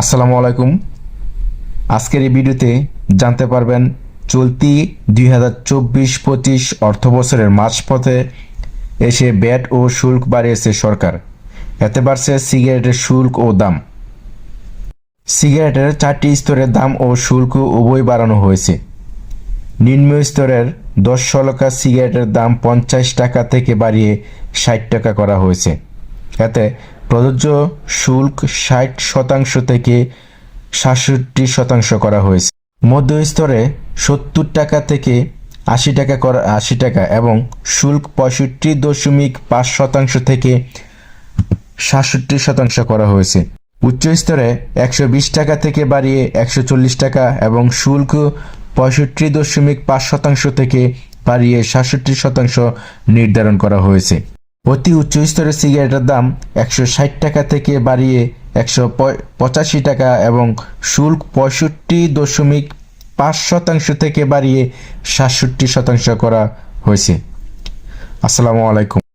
আসসালামু আলাইকুম। আজকের এই ভিডিওতে জানতে পারবেন, চলতি দুই হাজার চব্বিশ পঁচিশ অর্থ বছরের মাঝপথে এসে ব্যাট ও শুল্ক বাড়িয়েছে সরকার। এতে বাড়ছে সিগারেটের শুল্ক ও দাম। সিগারেটের চারটি স্তরের দাম ও শুল্ক উভয় বাড়ানো হয়েছে। নিম্ন স্তরের দশ শলকা সিগারেটের দাম পঞ্চাশ টাকা থেকে বাড়িয়ে ষাট টাকা করা হয়েছে। এতে প্রযোজ্য শুল্ক ষাট শতাংশ থেকে সাতষট্টি শতাংশ করা হয়েছে। মধ্য স্তরে সত্তর টাকা থেকে আশি টাকা করা আশি টাকা এবং শুল্ক পঁয়ষট্টি দশমিক পাঁচ শতাংশ থেকে সাতষট্টি শতাংশ করা হয়েছে। উচ্চ স্তরে একশো বিশ টাকা থেকে বাড়িয়ে একশো চল্লিশ টাকা এবং শুল্ক পঁয়ষট্টি দশমিক পাঁচ শতাংশ থেকে বাড়িয়ে সাতষট্টি শতাংশ নির্ধারণ করা হয়েছে। অতি উচ্চ স্তরের সিগারেটের দাম একশো ষাট টাকা থেকে বাড়িয়ে একশো পঁচাশি টাকা এবং শুল্ক পঁয়ষট্টি দশমিক পাঁচ শতাংশ থেকে বাড়িয়ে সাতষট্টি শতাংশ করা হয়েছে। আসসালামু আলাইকুম।